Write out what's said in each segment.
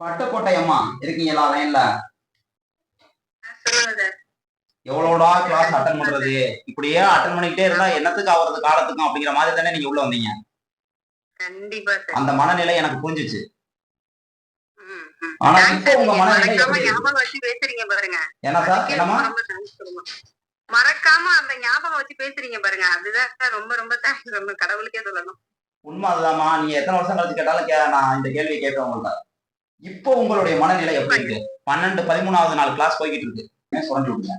பட்டுக்கோட்டை அம்மா இருக்கீங்களா லைன்ல எவ்வளோடா கிளாஸ் அட்டன் பண்றது? இப்படியே அட்டன் பண்ணிக்கிட்டே இருந்தா என்னத்துக்கு ஆகுறது காலத்துக்கும் அப்படிங்கிற மாதிரி தானே நீங்க உள்ள வந்தீங்க. கண்டிப்பா அந்த மனநிலை எனக்கு புரிஞ்சுச்சு. ஆனா இப்போ. உங்க மனநிலை என்ன சார்? சொல்லுங்க. மறக்காம அந்த ஞாபகம் வச்சு பேசுறீங்க பாருங்க. அதுதான் ரொம்ப ரொம்ப தேங்க்ஸ் கடவுளுக்கே சொல்லணும். உண்மை அதுதாம்மா. நீங்க எத்தனை வருஷம் கழிச்சு கேட்டாலும் நான் இந்த கேள்வியை கேட்பேன் உங்கள்ட்ட. இப்போ உங்களுடைய மனநிலை எப்படி இருக்கு? பன்னெண்டு பதிமூணாவது நாள் கிளாஸ் போய்கிட்டு இருக்கு ஏன் சுரண்டி விடுங்க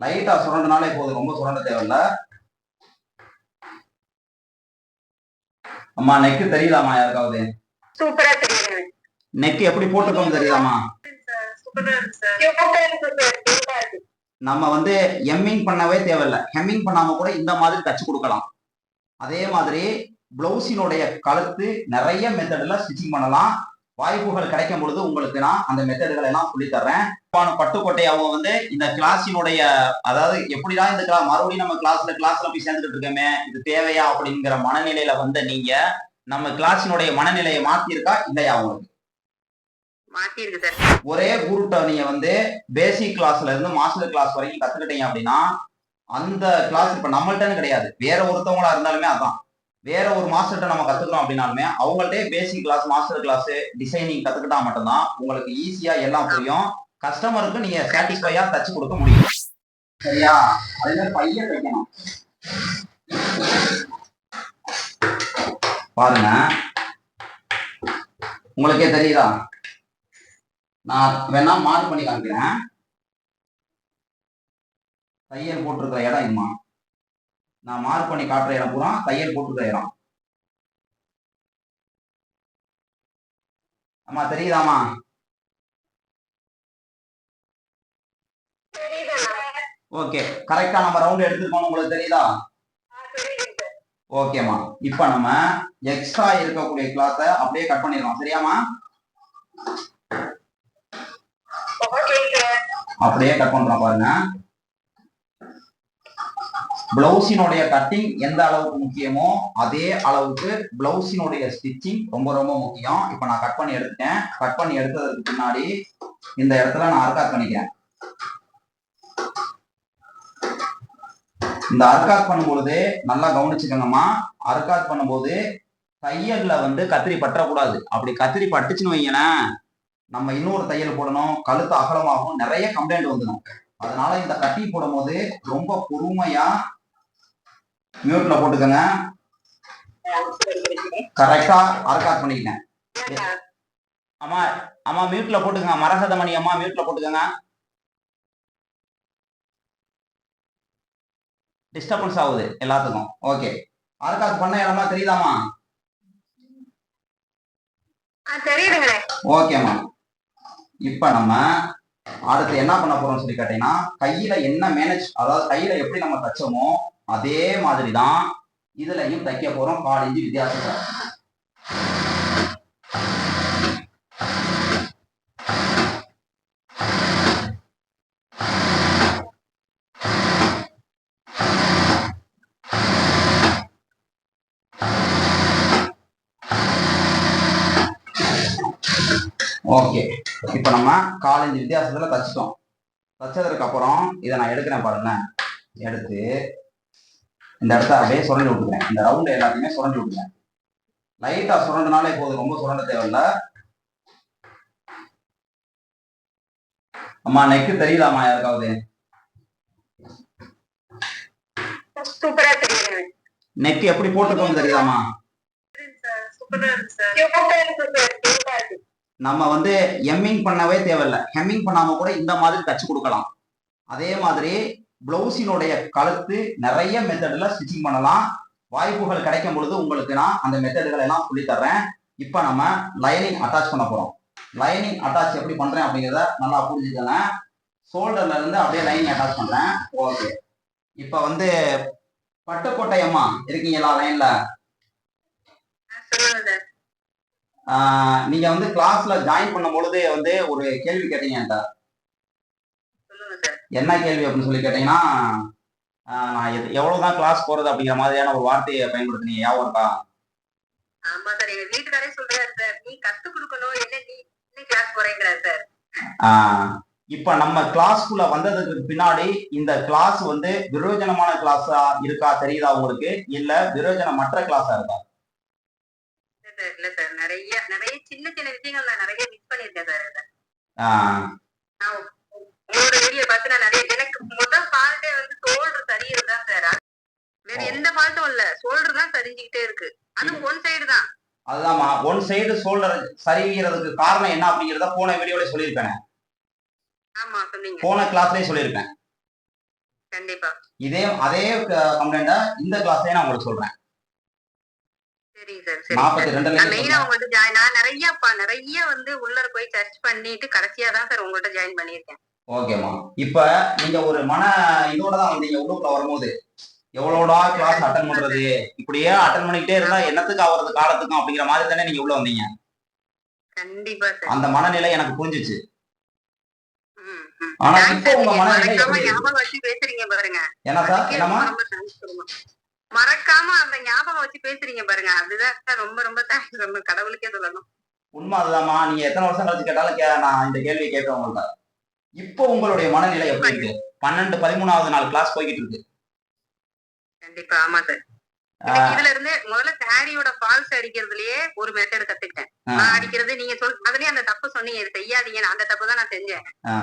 லைட்டா சுரண்டனாலே போதும். ரொம்ப சுரண்ட தேவையில்ல. அம்மா நெக்கு தெரியுதாம்மா யாருக்காவது? சூப்பரா தெரியுது நெக் எப்படி போட்டுக்கோங்க இருக்கு நம்ம வந்து எம்மிங் பண்ணவே தேவையில்ல. ஹெம்மிங் பண்ணாம கூட இந்த மாதிரி தச்சு கொடுக்கலாம். அதே மாதிரி பிளவுஸினுடைய கழுத்து நிறைய மெத்தட்ல ஸ்டிச்சிங் பண்ணலாம். வாய்ப்புகள் கிடைக்கும் பொழுது உங்களுக்கு நான் அந்த மெத்தடுகளை எல்லாம் சொல்லி தர்றேன். பானு பட்டுக்கோட்டை அவங்க வந்து இந்த கிளாஸினுடைய அதாவது எப்படிடா இந்த கிளாஸ் மறுபடியும் நம்ம கிளாஸ்ல கிளாஸ்ல போய் சேர்ந்துட்டு இருக்கோமே இது தேவையா அப்படிங்கிற மனநிலையில வந்து நீங்க நம்ம கிளாஸினுடைய மனநிலையை மாத்திருக்கா இல்லையா உங்களுக்கு? ஒரே குருட்ட நீங்க வந்து பேசிக் கிளாஸ்ல இருந்து மாஸ்டர் கிளாஸ் வரைக்கும் கத்துக்கிட்டீங்க அப்படின்னா அந்த கிளாஸ் இப்ப நம்மள்ட்டன்னு கிடையாது. வேற ஒருத்தவங்களா இருந்தாலுமே அதான். வேற ஒரு மாஸ்டர்கிட்ட நம்ம கத்துக்கிறோம் அப்படின்னாலுமே அவங்கள்ட்டே basic class master class designing கத்துக்கிட்டா மட்டும்தான் உங்களுக்கு ஈஸியா எல்லாம் புரியும். கஸ்டமருக்கு நீங்க சாட்டிஸ்ஃபையா தச்சு கொடுக்க முடியும். சரியா? அதே மாதிரி பையன் வைக்கணும் பாருங்க. உங்களுக்கே தெரியுதா? நான் வேணா மார்க் பண்ணி காமிக்கிறேன். தையல் போட்டிருக்கிற இடம் இம்மா நான் மார்க் பண்ணி காட்டுற இடம் பூரா தையல் போட்டிருக்கிற இடம். ஆமா தெரியுதாமா ஓகே கரெக்டா நம்ம ரவுண்ட் எடுத்துருக்கோம் உங்களுக்கு தெரியுதா? ஓகேம்மா இப்போ நம்ம எக்ஸ்ட்ரா இருக்கக்கூடிய கிளாத்த அப்படியே கட் பண்ணிடலாம். சரியாம்மா? அப்படியே கட் பண்றோம் பாருங்க. பிளவுஸினுடைய கட்டிங் எந்த அளவுக்கு முக்கியமோ அதே அளவுக்கு பிளவுஸினுடைய ஸ்டிச்சிங் ரொம்ப ரொம்ப முக்கியம். இப்போ நான் கட் பண்ணி எடுத்துட்டேன். கட் பண்ணி எடுத்ததுக்கு பின்னாடி இந்த இடத்துல நான் அர்காக் பண்ணிக்கிறேன். இந்த அர்காக் பண்ணும்பொழுது நல்லா கவனிச்சுக்கோங்கம்மா. அர்காக் பண்ணும்போது தையல்ல வந்து கத்திரி பற்றக்கூடாது. அப்படி கத்திரி பட்டுச்சுன்னு வைங்களேன் நம்ம இன்னொரு தையல் போடணும். கழுத்து அகலமாகும் நிறைய கம்ப்ளைண்ட் வந்துடும். அதனால இந்த கட்டி போடும்போது ரொம்ப பொறுமையா மியூட்ல போட்டுக்கோங்க. கரெக்டா அர்க்காத் பண்ணிக்கிட்டேன் அம்மா அம்மா மியூட்ல போட்டுக்கங்க. மரகத மணி அம்மா மியூட்ல போட்டுக்கோங்க. டிஸ்டர்பன்ஸ் ஆகுது எல்லாத்துக்கும். ஓகே அர்க்காத் பண்ண இடமா தெரியுதுங்களே ஓகேம்மா இப்போ நம்ம அடுத்து என்ன பண்ண போறோம்னு சொல்லி கேட்டீங்கன்னா கையில என்ன மேனேஜ் அதாவது கையில எப்படி நம்ம தைச்சோமோ அதே மாதிரி தான் இதுலையும் தைக்க போறோம் கால் இஞ்சி வித்தியாசம் ஓகே. இப்போ நம்ம காலேஜ் வித்தியாசத்துல தச்சிட்டோம். தைச்சதுக்கு அப்புறம் இதை நான் எடுக்கிறேன் பாருங்க. எடுத்து இந்த இடத்த அப்படியே சுரண்டி விட்டுக்கிறேன் இந்த ரவுண்ட் எல்லாத்தையுமே சுரண்டி விட்டுக்கிறேன் லைட்டா சுரண்டினாலே போதும். ரொம்ப சுரண்ட தேவையில்ல. அம்மா நெக்கு தெரியுதாம்மா யாருக்காவது? நெக் எப்படி போட்டுக்கோங்க இருக்கு நம்ம வந்து எம்மிங் பண்ணவே தேவையில்ல. ஹெம்மிங் பண்ணாம கூட இந்த மாதிரி தச்சு கொடுக்கலாம். அதே மாதிரி பிளவுஸினுடைய கழுத்து நிறைய மெத்தட்ல ஸ்டிச்சிங் பண்ணலாம். வாய்ப்புகள் கிடைக்கும் பொழுது உங்களுக்கு நான் அந்த மெத்தடுகளை எல்லாம் சொல்லி தர்றேன். இப்போ நம்ம லைனிங் அட்டாச் பண்ண போறோம். லைனிங் அட்டாச் எப்படி பண்றேன் அப்படிங்கிறத நல்லா புரிஞ்சுக்கோங்க. ஷோல்டர்ல இருந்து அப்படியே லைனிங் அட்டாச் பண்றேன். ஓகே இப்போ வந்து பட்டுக்கோட்டை அம்மா இருக்கீங்களா லைன்ல நீங்க வந்து கிளாஸ்ல ஜாயின் பண்ணும் பொழுது வந்து ஒரு கேள்வி கேட்டீங்க என்கிட்ட. என்ன கேள்வி அப்படின்னு சொல்லி கேட்டீங்கன்னா நான் எது- எவ்வளவுதான் கிளாஸ் போறது அப்படிங்கிற மாதிரியான ஒரு வார்த்தையை பயன்படுத்தினீங்க? ஞாபகம் இருக்கா? ஆமா சார் எங்க வீட்டுக்காரே சொல்றாரு சார் நீ கத்து கொடுக்கணும் என்ன நீ என்ன ஆஹ் இப்ப நம்ம கிளாஸ்க்குள்ள வந்ததுக்கு பின்னாடி இந்த கிளாஸ் வந்து விரோஜனமான கிளாஸா இருக்கா தெரியுதா உங்களுக்கு? இல்ல விரோஜனமற்ற கிளாஸா இருக்கா? இல்ல சார் இல்ல சார். நிறைய நிறைய சின்ன சின்ன விஷயங்கள் நான் நிறைய மிஸ் பண்ணிருக்கேன் சார் உங்களோட வீடியோ பார்த்து நான் நிறைய எனக்கு முதல் ஃபால்ட்டே வந்து சோல்டர் சரியிறது தான் சார் வேற. எந்த ஃபால்ட்டும் இல்ல. சோல்டர் தான் சரிஞ்சுக்கிட்டே இருக்கு. அதுவும் ஒன் சைடு தான். அதுதான்மா. ஒன் சைடு ஷோல்டர் சரிகிறதுக்கு காரணம் என்ன அப்படிங்கிறத போன வீடியோல சொல்லியிருப்பேன். ஆமா சொன்னீங்க. போன கிளாஸ்லயே சொல்லியிருப்பேன். கண்டிப்பா. இதே அதே கம்ப்ளைண்ட இந்த கிளாஸ்லயே நான் உங்களுக்கு சொல்றேன். நிறைய நிறைய வந்து உள்ள போய் சர்ச் பண்ணிட்டு கடைசியா தான் சார் உங்கள்ட்ட ஜாயின் பண்ணியிருக்கேன். ஓகேம்மா இப்ப நீங்க ஒரு மன இதோட தான் வந்தீங்க உள்ளுக்குள்ள வரும்போது. எவ்வளோடா கிளாஸ் அட்டன் பண்றது? இப்படியே அட்டன் பண்ணிக்கிட்டே இருந்தா என்னத்துக்கு ஆகுறது காலத்துக்கும் அப்படிங்கிற மாதிரி தானே நீங்க உள்ள வந்தீங்க. அந்த மனநிலை எனக்கு புரிஞ்சுச்சு. ஆனா இப்போ. உங்க மனநிலை மறக்காம எப்படி இருக்கு? ஞாபகம் வச்சு பேசுறீங்க பாருங்க. என்ன சார்? சொல்லுங்க. மறக்காம அந்த ஞாபகம் வச்சு பேசுறீங்க பாருங்க. அதுதான் ரொம்ப ரொம்ப தேங்க்ஸ் சொல்லணும் கடவுளுக்கே சொல்லணும். உண்மை அதுதாம்மா. நீங்க எத்தனை வருஷம் கழிச்சு கேட்டாலும் கே- நான் இந்த கேள்வி கேட்பேன் உங்கள்ட்ட. இப்போ உங்களுடைய மனநிலை எப்படி இருக்கு? பன்னெண்டு பதிமூணாவது நாள் கிளாஸ் போய்கிட்டு இருக்கு. கண்டிப்பா ஆமா சார் இதுல இருந்து முதல்ல சாரியோட ஃபால்ஸ் அடிக்கிறதுலயே ஒரு மெத்தட் கத்துக்கிட்டேன். நான் அடிக்கிறது நீங்க சொல் அதுலயே அந்த தப்பு சொன்னீங்க இது செய்யாதீங்க அந்த தப்பு தான் நான் செஞ்சேன். ஆ,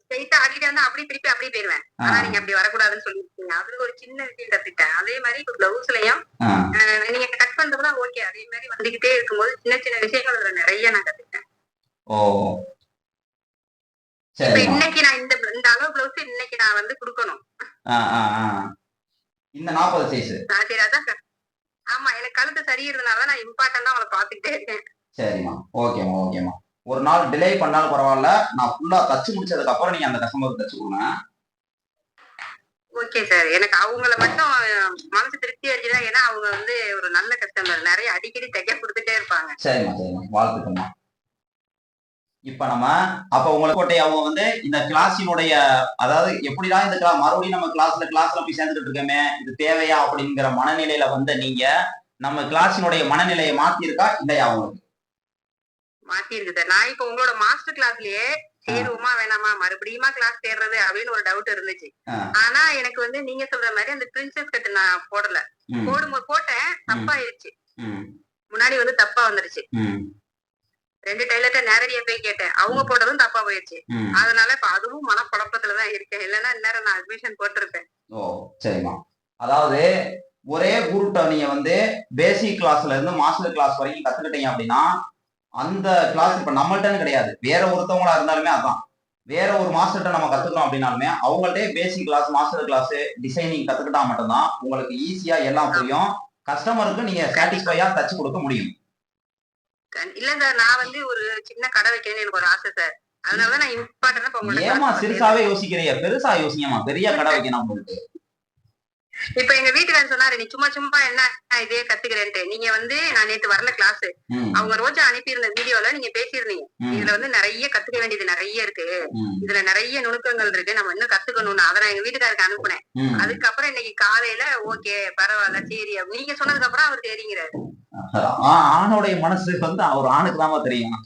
ஸ்ட்ரைட்டா அடிக்கிட்டு வந்து அப்படி திருப்பி அப்படி போயிருவேன். ஆனா நீங்க அப்படி வரக்கூடாதுன்னு சொல்லிருக்கீங்க அதுல ஒரு சின்ன விஷயம் கத்துக்கிட்டேன். அதே மாதிரி இப்ப பிளவுஸ்லயும். நீங்க கட் பண்றதுலாம் ஓகே அதே மாதிரி வந்துகிட்டே இருக்கும்போது சின்ன சின்ன விஷயங்கள் நிறைய நான் கத்துக்கிட்டேன். இன்னைக்கு நான் இந்த இந்த அளவு பிளவுஸ் இன்னைக்கு நான் வந்து கொடுக்கணும். இந்த நாற்பது சைஸ் சரி அதான். ஆமா எனக்கு கழுத்து சரியிருந்தனால நான் இம்பார்ட்டன்டா அவளை பாத்துக்கிட்டே இருக்கேன். சரிம்மா. ஓகேம்மா ஓகேம்மா. ஒரு நாள் டிலே பண்ணாலும் பரவாயில்ல. நான் ஃபுல்லா தச்சு முடிச்சதுக்கு அப்புறம் நீங்க அந்த கஸ்டமருக்கு தச்சு கொடுங்க. ஓகே சார் எனக்கு அவங்கள மட்டும் மனசு திருப்தி அடிச்சுதான் ஏன்னா அவங்க வந்து ஒரு நல்ல கஸ்டமர் நிறைய அடிக்கடி தைக்க கொடுத்துட்டே இருப்பாங்க. சரிம்மா சரிம்மா. வாழ்த்துக்கம்மா இப்ப நம்ம அப்ப உங்களுக்கு கோட்டை அவங்க வந்து இந்த கிளாஸினுடைய அதாவது எப்படிதான் இந்த கிளாஸ் மறுபடியும் நம்ம கிளாஸ்ல கிளாஸ்ல போய் சேர்ந்துட்டு இருக்கோமே இது தேவையா அப்படிங்கிற மனநிலையில வந்த நீங்க நம்ம கிளாஸினுடைய மனநிலையை மாத்திருக்கா இல்லையா அவங்களுக்கு மாத்தி இருக்கு சார் நான் இப்ப உங்களோட மாஸ்டர் கிளாஸ்லயே சேருவோமா வேணாமா மறுபடியுமா கிளாஸ் சேர்றது அப்படின்னு ஒரு டவுட் இருந்துச்சு. ஆனா எனக்கு வந்து நீங்க சொல்ற மாதிரி அந்த பிரின்சஸ் கட் நான் போடல. போடும்போது போட்டேன் தப்பாயிருச்சு முன்னாடி வந்து தப்பா வந்துருச்சு. ரெண்டு டைலர்ட்ட நேரடியா போய் கேட்டேன். அவங்க போட்டதும் தப்பா போயிருச்சு. ம். அதனால இப்ப அதுவும் மனக்குழப்பத்துலதான் இருக்கேன். இல்லைன்னா இந்நேரம் நான் அட்மிஷன் போட்டிருப்பேன். ஓ சரிம்மா. அதாவது ஒரே குருட்ட நீங்க வந்து பேசிக் கிளாஸ்ல இருந்து மாஸ்டர் கிளாஸ் வரைக்கும் கத்துக்கிட்டீங்க அப்படின்னா அந்த கிளாஸ் இப்ப நம்மள்ட்டன்னு கிடையாது. வேற ஒருத்தவங்களா இருந்தாலுமே அதான். வேற ஒரு மாஸ்டர்கிட்ட நம்ம கத்துக்கிறோம் அப்படின்னாலுமே அவங்கள்ட்டே basic class master class designing கத்துக்கிட்டா மட்டும்தான் உங்களுக்கு ஈஸியா எல்லாம் புரியும். கஸ்டமருக்கு நீங்க சாட்டிஸ்ஃபையா தச்சு கொடுக்க முடியும். இல்ல சார் நான் வந்து ஒரு சின்ன கடை வைக்கணும்னு எனக்கு ஒரு ஆசை சார் அதனாலதான் நான் இம்பார்ட்டன்டா ஏமா சிறுசாவே யோசிக்கிறீங்க பெருசா யோசிங்கம்மா. பெரிய கடை வைக்கணும் உங்களுக்கு. இப்ப எங்க வீட்டுக்காரர் சொன்னாரு நீ சும்மா சும்மா என்ன இதே கத்துக்கிறேன்ட்டு. நீங்க வந்து நான் நேத்து வரல கிளாஸ் அவங்க ரோஜா அனுப்பியிருந்த வீடியோல நீங்க பேசியிருந்தீங்க. இதுல வந்து நிறைய கத்துக்க வேண்டியது நிறைய இருக்கு. இதுல நிறைய நுணுக்கங்கள் இருக்கு. நம்ம இன்னும் கத்துக்கணும்னு. அதை நான் எங்க வீட்டுக்காருக்கு அனுப்புனேன். அதுக்கப்புறம் இன்னைக்கு காலையில ஓகே பரவாயில்ல சரி நீங்க சொன்னதுக்கு அப்புறம் அவர் சரிங்கிறாரு ஆ- ஆணுடைய மனசு வந்து அவர் ஆணுக்கு தான் தெரியும்.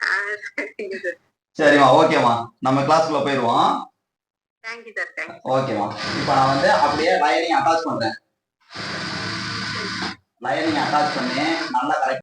சரிம்மா ஓகேம்மா. நம்ம கிளாஸ்க்குள்ள தேங்க்யூ ஓகேம்மா இப்போ நான் வந்து அப்படியே வயரிங் அட்டாச் பண்றேன். வயரிங் அட்டாச் பண்ணி நல்லா கரெக்ட்